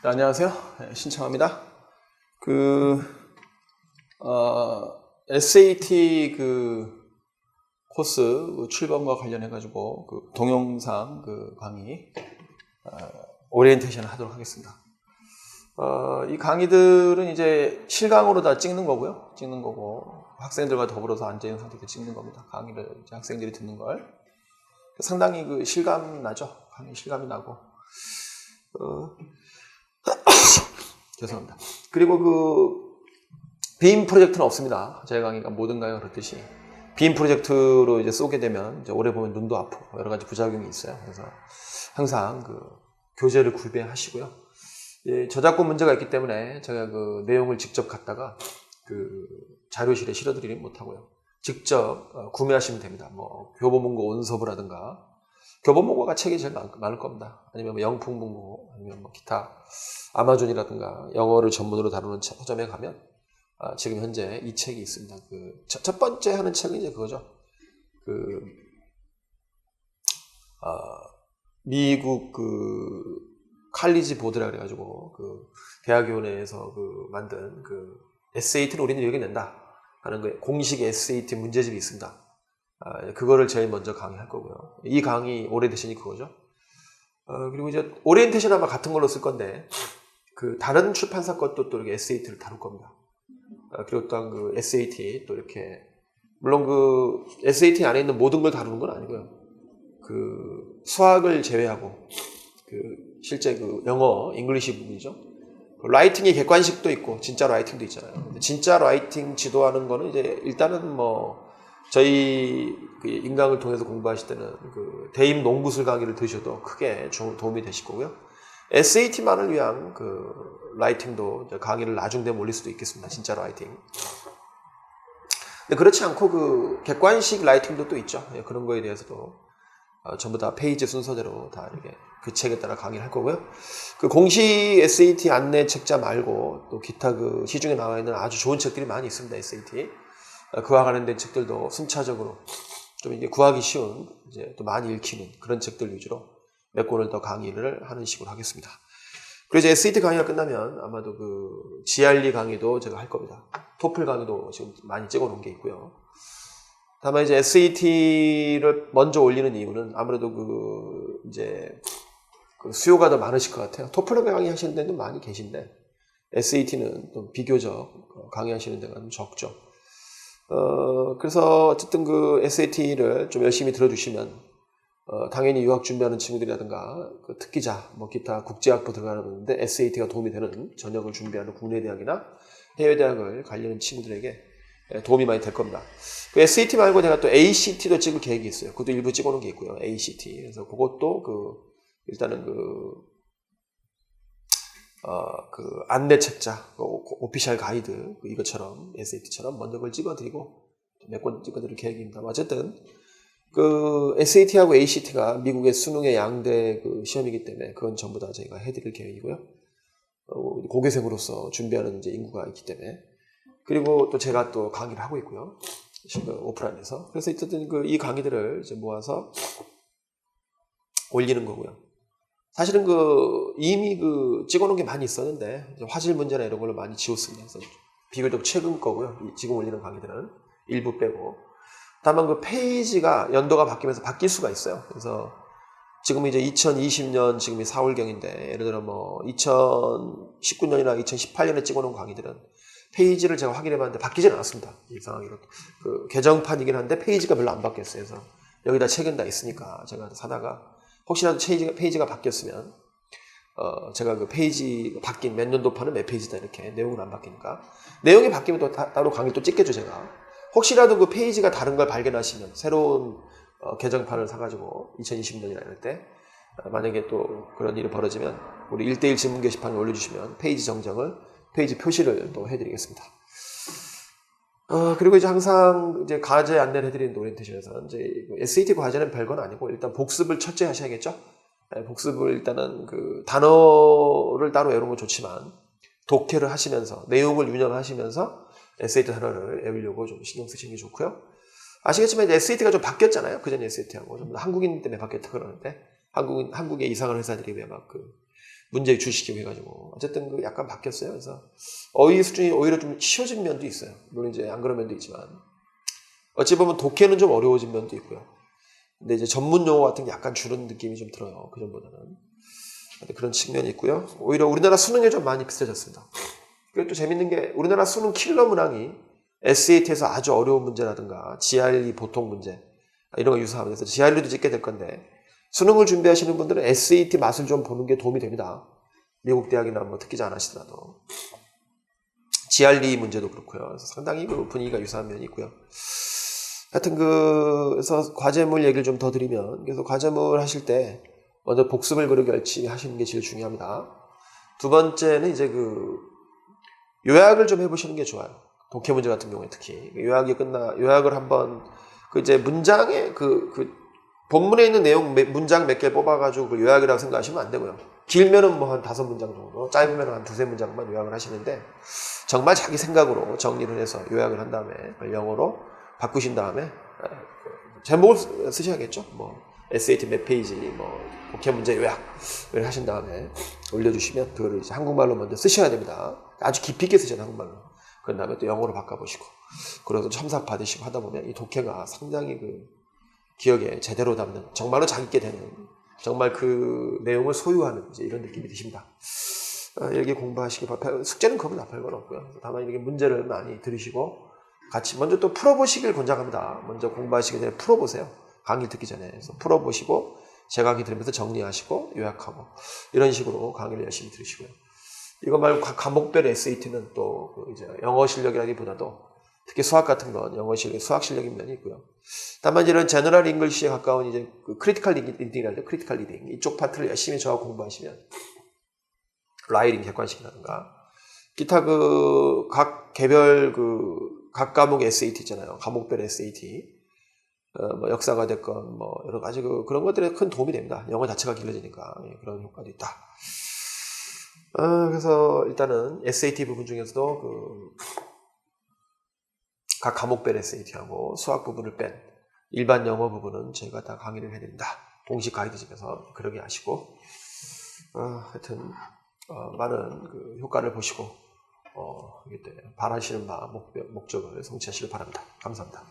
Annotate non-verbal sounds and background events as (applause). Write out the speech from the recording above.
네, 안녕하세요. 네, 신청합니다. 그, 어, SAT 그 코스 그 출범과 관련해가지고 그 동영상 그 강의, 어, 오리엔테이션 하도록 하겠습니다. 어, 이 강의들은 이제 실강으로 다 찍는 거고요. 찍는 거고, 학생들과 더불어서 앉아있는 상태에서 찍는 겁니다. 강의를 학생들이 듣는 걸. 상당히 그 실감 나죠? 강의 실감이 나고. 어, (coughs) 죄송합니다. 그리고 그, 빔 프로젝트는 없습니다. 제 강의가 모든 강의가 그렇듯이. 빔 프로젝트로 이제 쏘게 되면 이제 오래 보면 눈도 아프고 여러 가지 부작용이 있어요. 그래서 항상 그 교재를 구비하시고요. 예, 저작권 문제가 있기 때문에 제가 그 내용을 직접 갖다가 그 자료실에 실어드리는 못하고요. 직접 어, 구매하시면 됩니다. 뭐 교보문고 온서브라든가 교보문고가 책이 제일 많, 많을 겁니다. 아니면 뭐 영풍문고 아니면 뭐 기타 아마존이라든가 영어를 전문으로 다루는 책- 서점에 가면 아, 지금 현재 이 책이 있습니다. 그 첫 번째 하는 책은 이제 그거죠. 그 아, 미국 그 칼리지 보드라 그래가지고 그 대학위원회에서 그 만든 그 SAT를 우리는 여기 낸다 하는 거 공식 SAT 문제집이 있습니다. 아, 그거를 제일 먼저 강의할 거고요. 이 강의 오래되시니 그거죠. 어, 그리고 이제 오리엔테이션 아마 같은 걸로 쓸 건데 그 다른 출판사 것도 또 이렇게 SAT를 다룰 겁니다. 아, 그리고 또한 그 SAT 또 이렇게 물론 그 SAT 안에 있는 모든 걸 다루는 건 아니고요. 그 수학을 제외하고 그 실제 그 영어, 잉글리시 부분이죠. 그 라이팅이 객관식도 있고 진짜 라이팅도 있잖아요. 진짜 라이팅 지도하는 거는 이제 일단은 뭐 저희 그 인강을 통해서 공부하실 때는 그 대입 농구술 강의를 들으셔도 크게 조- 도움이 되실 거고요. SAT만을 위한 그 라이팅도 강의를 나중 되면 올릴 수도 있겠습니다. 진짜 라이팅. 근데 그렇지 않고 그 객관식 라이팅도 또 있죠. 예, 그런 거에 대해서도 어, 전부 다 페이지 순서대로 다 이렇게 그 책에 따라 강의를 할 거고요. 그 공식 SAT 안내 책자 말고 또 기타 그 시중에 나와 있는 아주 좋은 책들이 많이 있습니다. SAT. 어, 그와 관련된 책들도 순차적으로 좀 이게 구하기 쉬운 이제 또 많이 읽히는 그런 책들 위주로 몇 권을 더 강의를 하는 식으로 하겠습니다. 그리고 이제 SAT 강의가 끝나면 아마도 그 GRE 강의도 제가 할 겁니다. 토플 강의도 지금 많이 찍어 놓은 게 있고요. 다만 이제 SAT를 먼저 올리는 이유는 아무래도 그 이제 그 수요가 더 많으실 것 같아요. 토플 강의 하시는 데는 많이 계신데 SAT는 또 비교적 강의하시는 데가 좀 적죠. 어, 그래서 어쨌든 그 SAT를 좀 열심히 들어주시면 어, 당연히 유학 준비하는 친구들이라든가 그 특기자, 뭐 기타 국제학부 들어가는데 SAT가 도움이 되는 전형을 준비하는 국내 대학이나 해외 대학을 가려는 친구들에게 예, 도움이 많이 될 겁니다. 그 SAT 말고 제가 또 ACT도 찍을 계획이 있어요. 그것도 일부 찍어놓은 게 있고요. ACT. 그래서 그것도 그 일단은 그 어, 그 안내 책자, 그 오- 오피셜 가이드 그 이것처럼 SAT처럼 먼저 그걸 찍어드리고 몇 권 찍어드릴 계획입니다. 어쨌든 그 SAT하고 ACT가 미국의 수능의 양대 그 시험이기 때문에 그건 전부 다 저희가 해드릴 계획이고요. 어, 고교생으로서 준비하는 이제 인구가 있기 때문에 그리고 또 제가 또 강의를 하고 있고요. 지금 오프라인에서 그래서 어쨌든 그 이 강의들을 이제 모아서 올리는 거고요. 사실은 그 이미 그 찍어놓은 게 많이 있었는데 화질 문제나 이런 걸로 많이 지웠습니다. 그래서 비교적 최근 거고요. 이 지금 올리는 강의들은 일부 빼고 다만 그 페이지가 연도가 바뀌면서 바뀔 수가 있어요. 그래서 지금 이제 2020년 지금이 4월경인데 예를 들어 뭐 2019년이나 2018년에 찍어놓은 강의들은 페이지를 제가 확인해봤는데 바뀌진 않았습니다. 이상하게도 그 개정판이긴 한데 페이지가 별로 안 바뀌었어요. 그래서 여기다 책은 다 있으니까 제가 사다가 혹시라도 페이지가, 페이지가 바뀌었으면 어, 제가 그 페이지 바뀐 몇 년도판은 몇 페이지다 이렇게 내용은 안 바뀌니까 내용이 바뀌면 또 다, 따로 강의 또 찍겠죠 제가 혹시라도 그 페이지가 다른 걸 발견하시면 새로운 어, 개정판을 사가지고 2020년이나 이럴 때 어, 만약에 또 그런 일이 벌어지면 우리 1대1 질문 게시판에 올려주시면 페이지 정정을 페이지 표시를 또 해드리겠습니다. 어, 그리고 이제 항상 이제 과제 안내를 해드리는 오리엔테이션에서는 이제 그 SAT 과제는 별건 아니고 일단 복습을 첫째 하셔야겠죠. 네, 복습을 일단은 그 단어를 따로 외우는 건 좋지만 독해를 하시면서 내용을 유념하시면서 SAT 단어를 외우려고 좀 신경 쓰시는 게 좋고요. 아시겠지만 이제 SAT가 좀 바뀌었잖아요. 그전 SAT하고 좀 한국인 때문에 바뀌었다 그러는데 한국인 한국의 이상한 회사들이 왜 막 그 문제 유출시키고 해가지고 어쨌든 그 약간 바뀌었어요. 그래서 어휘 수준이 오히려 좀 쉬워진 면도 있어요. 물론 이제 안 그런 면도 있지만 어찌 보면 독해는 좀 어려워진 면도 있고요. 근데 이제 전문 용어 같은 게 약간 줄은 느낌이 좀 들어요. 그 전보다는 근데 그런 측면이 있고요. 오히려 우리나라 수능에 좀 많이 비슷해졌습니다. 그리고 또 재밌는 게 우리나라 수능 킬러 문항이 SAT에서 아주 어려운 문제라든가 GRE 보통 문제 이런 거 유사하면서 GRE도 찍게 될 건데 수능을 준비하시는 분들은 SAT 맛을 좀 보는 게 도움이 됩니다. 미국 대학이나 뭐 특기자 안 하시더라도 GRE 문제도 그렇고요. 상당히 그 분위기가 유사한 면이 있고요. 하여튼 그 그래서 과제물 얘기를 좀 더 드리면 그래서 과제물 하실 때 먼저 복습을 그렇게 열심히 하시는 게 제일 중요합니다. 두 번째는 이제 그 요약을 좀 해보시는 게 좋아요. 독해 문제 같은 경우에 특히 요약이 끝나 요약을 한번 그 이제 문장에 그, 그 본문에 있는 내용 몇- 문장 몇 개 뽑아가지고 그 요약이라고 생각하시면 안 되고요. 길면은 뭐 한 다섯 문장 정도, 짧으면 한 두세 문장만 요약을 하시는데 정말 자기 생각으로 정리를 해서 요약을 한 다음에 영어로 바꾸신 다음에 에, 그 제목을 쓰- 쓰셔야겠죠. 뭐 SAT 몇 페이지, 뭐 독해 문제 요약 을 하신 다음에 올려주시면 그거를 이제 한국말로 먼저 쓰셔야 됩니다. 아주 깊이 있게 쓰셔야 한국말로. 그런 다음에 또 영어로 바꿔보시고 그래서 첨삭 받으시고 하다 보면 이 독해가 상당히 그 기억에 제대로 담는 정말로 자기께 되는 정말 그 내용을 소유하는 이제 이런 느낌이 드십니다. 어, 여기 공부하시기 바랍니다. 숙제는 그거 나쁠 건 없고요. 다만 이렇게 문제를 많이 들으시고 같이 먼저 또 풀어보시길 권장합니다. 먼저 공부하시기 전에 풀어보세요. 강의 듣기 전에 그래서 풀어보시고 제 강의 들으면서 정리하시고 요약하고 이런 식으로 강의를 열심히 들으시고요. 이거 말고 각 과목별 SAT는 또그 이제 영어 실력이라기보다도 특히 수학 같은 건 영어 실력, 수학 실력인 면이 있고요. 다만 이런 제너럴 잉글리시에 가까운 이제 그 크리티컬 리딩이라죠. 크리티컬 리딩. 이쪽 파트를 열심히 저하고 공부하시면 라이딩 객관식이라든가 기타 그 각 개별 그 각 과목 SAT 있잖아요. 과목별 SAT. 어, 뭐 역사가 됐건 뭐 여러 가지 그 그런 것들에 큰 도움이 됩니다. 영어 자체가 길러지니까 예, 그런 효과도 있다. 어, 그래서 일단은 SAT 부분 중에서도 그 각 과목별 SAT하고 수학 부분을 뺀 일반 영어 부분은 저희가 다 강의를 해드립니다. 공식 가이드집에서 그러게 하시고 어, 하여튼 어, 많은 그 효과를 보시고 어, 바라시는 목적, 목적을 성취하시길 바랍니다. 감사합니다.